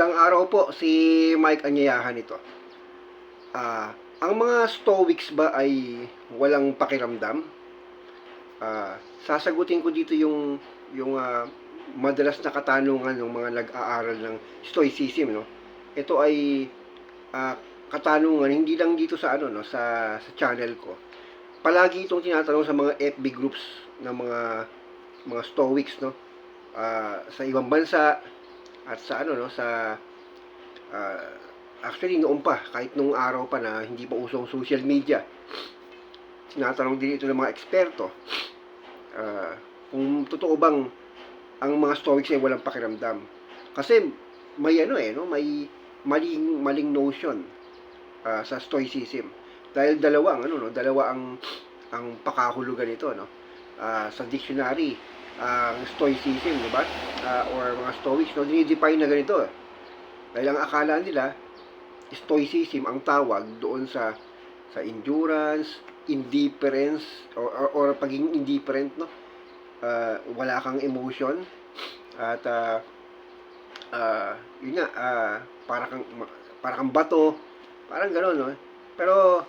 Magandang araw po, si Mike Anyayahan ito. Ah, ang mga Stoics ba ay walang pakiramdam? Ah, sasagutin ko dito yung yung ah, madalas na katanungan ng mga nag-aaral ng Stoicism, no. Ito ay ah, katanungan hindi lang dito sa ano no, sa sa channel ko. Palagi itong tinatanong sa mga FB groups ng mga mga Stoics, no. Ah, sa ibang bansa at sa ano no sa ah, actually noon pa kahit nung araw pa na hindi pa usong social media tinatanong din ito ng mga eksperto ah, kung totoo bang ang mga stoics ay walang pakiramdam. Kasi may ano eh no may maling maling notion ah, sa stoicism. Dahil dalawa ang ano no dalawa ang ang pakahulugan nito no Ah, sa dictionary ang stoicism, di ba? Ah, or mga stoics, no, dinidefine na ganito. eh. Dahil ang akala nila, stoicism ang tawag doon sa sa endurance, indifference, or, or, or pagiging indifferent, no? Ah, wala kang emotion, at ah, ah, yun nga, ah, para kang, para kang bato, parang gano'n, no? Pero,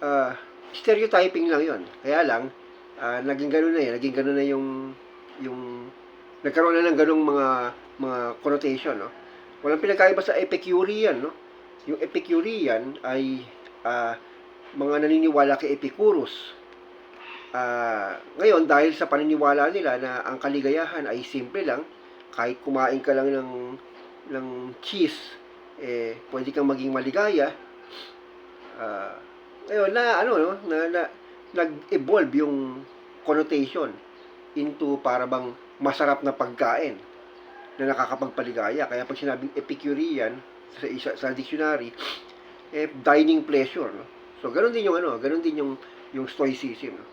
ah, stereotyping lang yon Kaya lang, ah, naging gano'n na yan, naging gano'n na yung yung nagkaroon na ng ganong mga mga connotation, no? Walang pinagkaiba sa Epicurean, no? Yung Epicurean ay ah, mga naniniwala kay Epicurus. Ah, ngayon dahil sa paniniwala nila na ang kaligayahan ay simple lang, kahit kumain ka lang ng ng cheese, eh pwede kang maging maligaya. Ah, ngayon na ano no, na, na nag-evolve yung connotation into para bang masarap na pagkain na nakakapagpaligaya. Kaya pag sinabing Epicurean sa isa sa dictionary, eh dining pleasure, no. So ganun din yung ano, ganun din yung yung stoicism, no.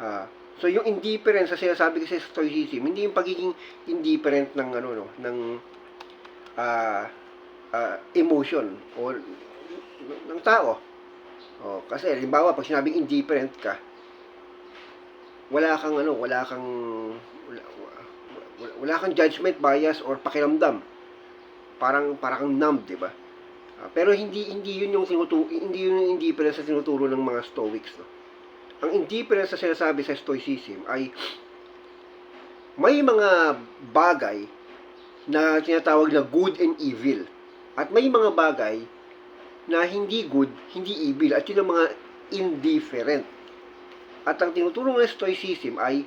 Ah, so yung indifference sa sinasabi kasi stoicism, hindi yung pagiging indifferent ng ano no, ng ah ah, emotion o ng tao. Oh, kasi halimbawa pag sinabing indifferent ka, wala kang ano, wala kang wala, wala, wala kang judgment bias or pakiramdam. Parang parang kang numb, 'di ba? Ah, pero hindi hindi 'yun yung tinuturo hindi 'yun yung indifference sa tinuturo ng mga Stoics, no. Ang indifference sa sinasabi sa Stoicism ay may mga bagay na tinatawag na good and evil. At may mga bagay na hindi good, hindi evil. At yun ang mga indifferent. At ang tinutulong ng Stoicism ay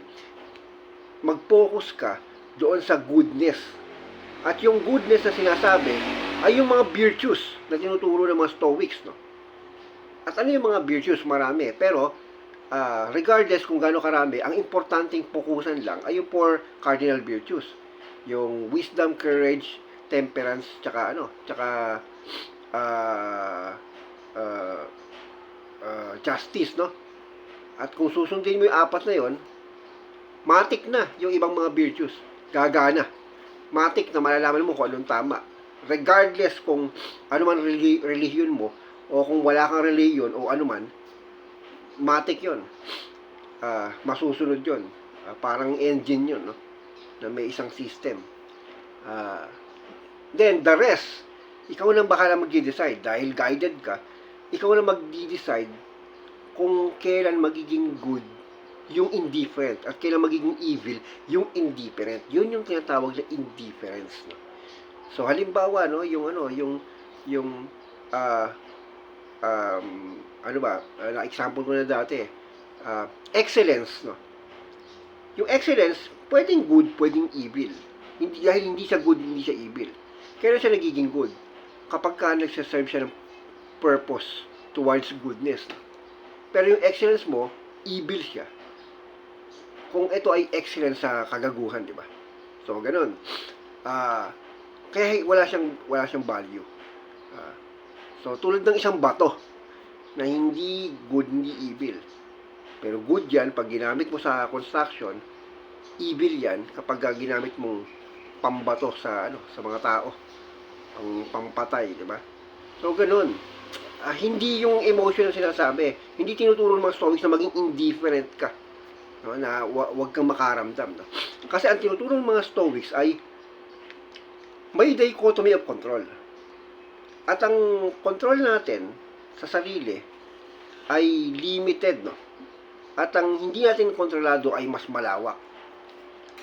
mag-focus ka doon sa goodness. At yung goodness na sinasabi ay yung mga virtues na tinuturo ng mga Stoics. No? At ano yung mga virtues? Marami. Pero, ah, regardless kung gaano karami, ang importanteng fokusan lang ay yung four cardinal virtues. Yung wisdom, courage, temperance, tsaka ano, tsaka ah, ah, ah, justice, no? At kung susundin mo yung apat na yon, matik na yung ibang mga virtues. Gagana. Matik na malalaman mo kung anong tama. Regardless kung ano man reli- relihiyon mo, o kung wala kang relihiyon, o ano man, matik yon. Ah, masusunod yon. Ah, parang engine yon, no? Na may isang system. Ah, then, the rest, ikaw na baka mag-decide dahil guided ka, ikaw na mag-decide kung kailan magiging good yung indifferent at kailan magiging evil yung indifferent. Yun yung tinatawag na indifference. No? So halimbawa no, yung ano, yung yung ah um, ano ba, uh, na-example ko na dati, ah, excellence, no? Yung excellence, pwedeng good, pwedeng evil. Hindi, dahil hindi siya good, hindi siya evil. Kailan siya nagiging good? Kapag ka nagsaserve siya ng purpose towards goodness. No? Pero yung excellence mo, evil siya. Kung ito ay excellence sa kagaguhan, di ba? So, ganun. Ah, kaya wala siyang wala siyang value. Ah, so, tulad ng isang bato na hindi good, hindi evil. Pero good yan pag ginamit mo sa construction, evil yan kapag ginamit mong pambato sa ano sa mga tao ang pampatay, di ba? So, ganun. Ah, hindi yung emotion ang sinasabi. Hindi tinuturo ng mga stoics na maging indifferent ka. No, na wa- wag kang makaramdam. No? Kasi ang tinuturo ng mga stoics ay may dichotomy of control. At ang control natin sa sarili ay limited, no? At ang hindi natin kontrolado ay mas malawak.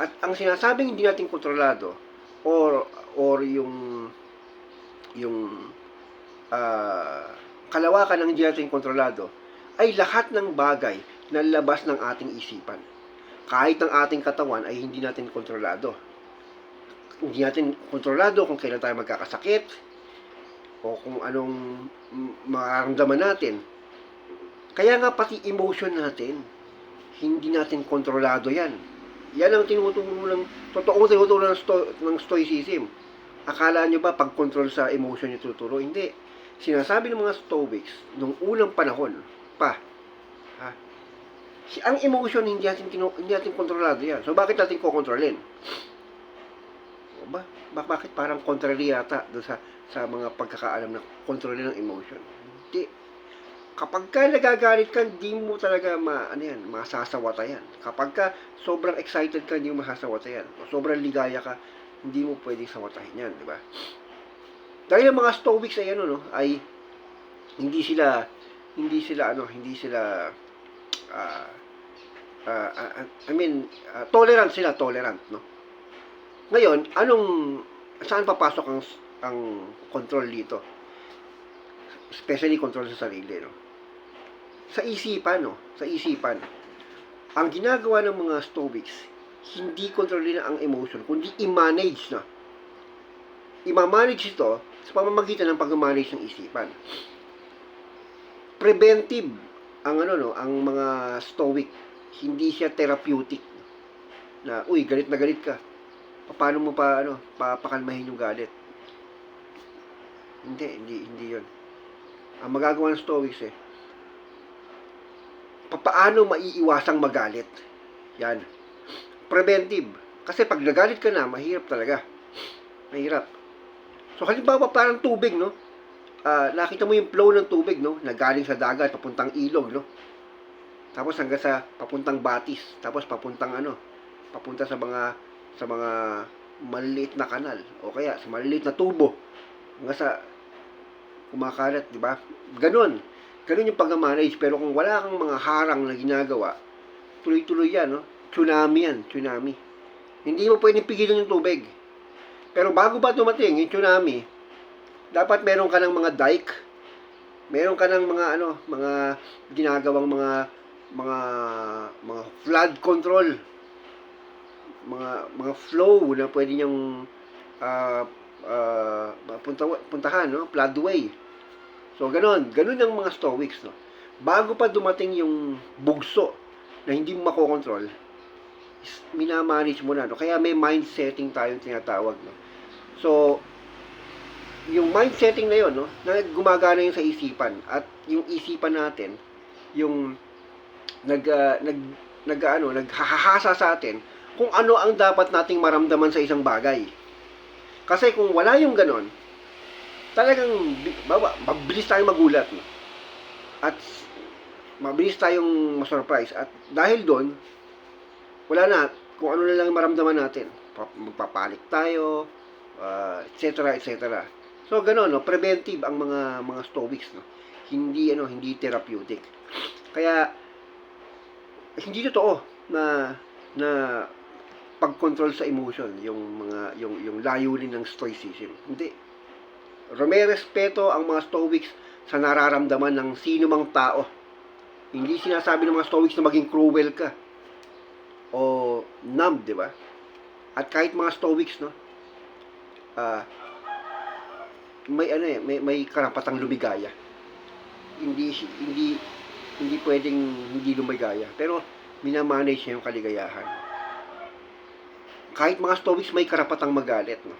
At ang sinasabing hindi natin kontrolado or or yung yung ah, kalawakan ng hindi natin kontrolado ay lahat ng bagay na labas ng ating isipan. Kahit ang ating katawan ay hindi natin kontrolado. Hindi natin kontrolado kung kailan tayo magkakasakit o kung anong mararamdaman natin. Kaya nga pati emotion natin, hindi natin kontrolado yan. Yan ang tinuturo ng, totoong tinuturo ng, sto, ng stoicism. Akala nyo ba pag control sa emotion yung tuturo? Hindi. Sinasabi ng mga stoics, nung unang panahon pa, ha, si, ang emotion hindi natin, tinu, hindi natin kontrolado yan. So bakit natin kokontrolin? O ba, ba, bakit parang contrary yata doon sa, sa mga pagkakaalam na kontrolin ng emotion? Hindi. Kapag ka nagagalit ka, hindi mo talaga ma, ano yan, masasawata yan. Kapag ka sobrang excited ka, hindi mo masasawata yan. O sobrang ligaya ka, hindi mo pwedeng sawatahin yan, di ba? Dahil ang mga stoics ay ano, no, ay hindi sila hindi sila ano, hindi sila ah ah, ah, I mean, ah, tolerant sila, tolerant, no? Ngayon, anong saan papasok ang ang control dito? Especially control sa sarili, no? Sa isipan, no? Sa isipan. Ang ginagawa ng mga stoics, hindi kontrolin ang emotion, kundi i-manage na. I-manage ito sa pamamagitan ng pag-manage ng isipan. Preventive ang ano no, ang mga stoic, hindi siya therapeutic. Na, uy, galit na galit ka. Paano mo pa ano, papakalmahin yung galit? Hindi, hindi, hindi 'yon. Ang magagawa ng stoics eh, papaano maiiwasang magalit? Yan. Preventive. Kasi pag nagalit ka na, mahirap talaga. Mahirap. So, halimbawa parang tubig, no? Ah, nakita mo yung flow ng tubig, no? Nagaling sa dagat, papuntang ilog, no? Tapos hanggang sa papuntang batis, tapos papuntang ano, papunta sa mga sa mga maliliit na kanal o kaya sa maliliit na tubo hanggang sa kumakalat, di ba? Ganon. Ganon yung pag-manage. Pero kung wala kang mga harang na ginagawa, tuloy-tuloy yan, no? Tsunami yan, tsunami. Hindi mo pwedeng pigilan yung tubig. Pero bago ba dumating yung tsunami, dapat meron ka ng mga dike, meron ka ng mga ano, mga ginagawang mga mga mga flood control, mga mga flow na pwede niyang ah ah, punta, puntahan, no? Floodway. So, ganon. Ganon ang mga stoics, no? Bago pa dumating yung bugso na hindi mo makokontrol, minamanage mo na, no? Kaya may mind setting tayong tinatawag, no? So, yung mind setting na yon no? Na gumagana yun sa isipan. At yung isipan natin, yung nag, ah, nag, nag, ano, naghahasa sa atin kung ano ang dapat nating maramdaman sa isang bagay. Kasi kung wala yung ganon, talagang baba, mabilis tayong magulat. No? At mabilis tayong masurprise. At dahil doon, wala na, kung ano na lang maramdaman natin. Pa- Magpapanik tayo, uh, et cetera, et cetera. So, ganon, no? preventive ang mga mga stoics. No? Hindi, ano, hindi therapeutic. Kaya, hindi totoo na na pag-control sa emotion yung mga yung yung layunin ng stoicism. Hindi. Rumerespeto ang mga stoics sa nararamdaman ng sino mang tao. Hindi sinasabi ng mga stoics na maging cruel ka o numb, di ba? At kahit mga stoics, no, ah, may ano eh, may, may karapatang lumigaya. Hindi hindi hindi pwedeng hindi lumigaya. Pero minamanage niya yung kaligayahan. Kahit mga stoics may karapatang magalit, no?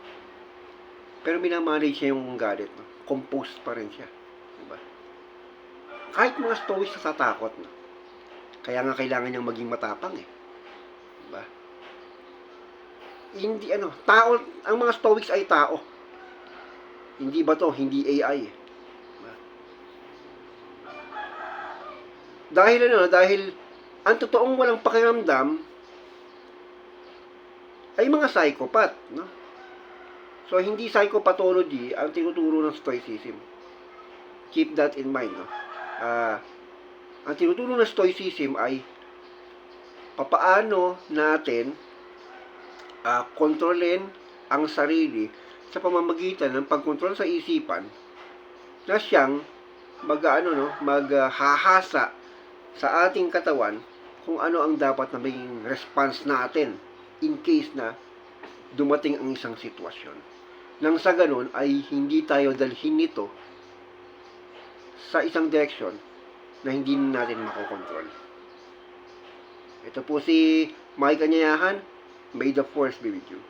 Pero minamanage niya yung galit, no? Composed pa rin siya. Diba? Kahit mga stoics natatakot, no? Kaya nga kailangan niyang maging matapang, eh. Hindi, ano, tao, ang mga stoics ay tao. Hindi ba to? Hindi AI, eh. Dahil ano, dahil ang totoong walang pakiramdam ay mga psychopath, no? So, hindi psychopathology ang tinuturo ng stoicism. Keep that in mind. No? Ah, ang tinuturo ng stoicism ay papaano natin ah, kontrolin ang sarili sa pamamagitan ng pagkontrol sa isipan na siyang mag ano no maghahasa sa ating katawan kung ano ang dapat na maging response natin in case na dumating ang isang sitwasyon. Nang sa ganun ay hindi tayo dalhin nito sa isang direksyon na hindi natin makokontrol. Ito po si Mike Kanyayahan. May the force be with you.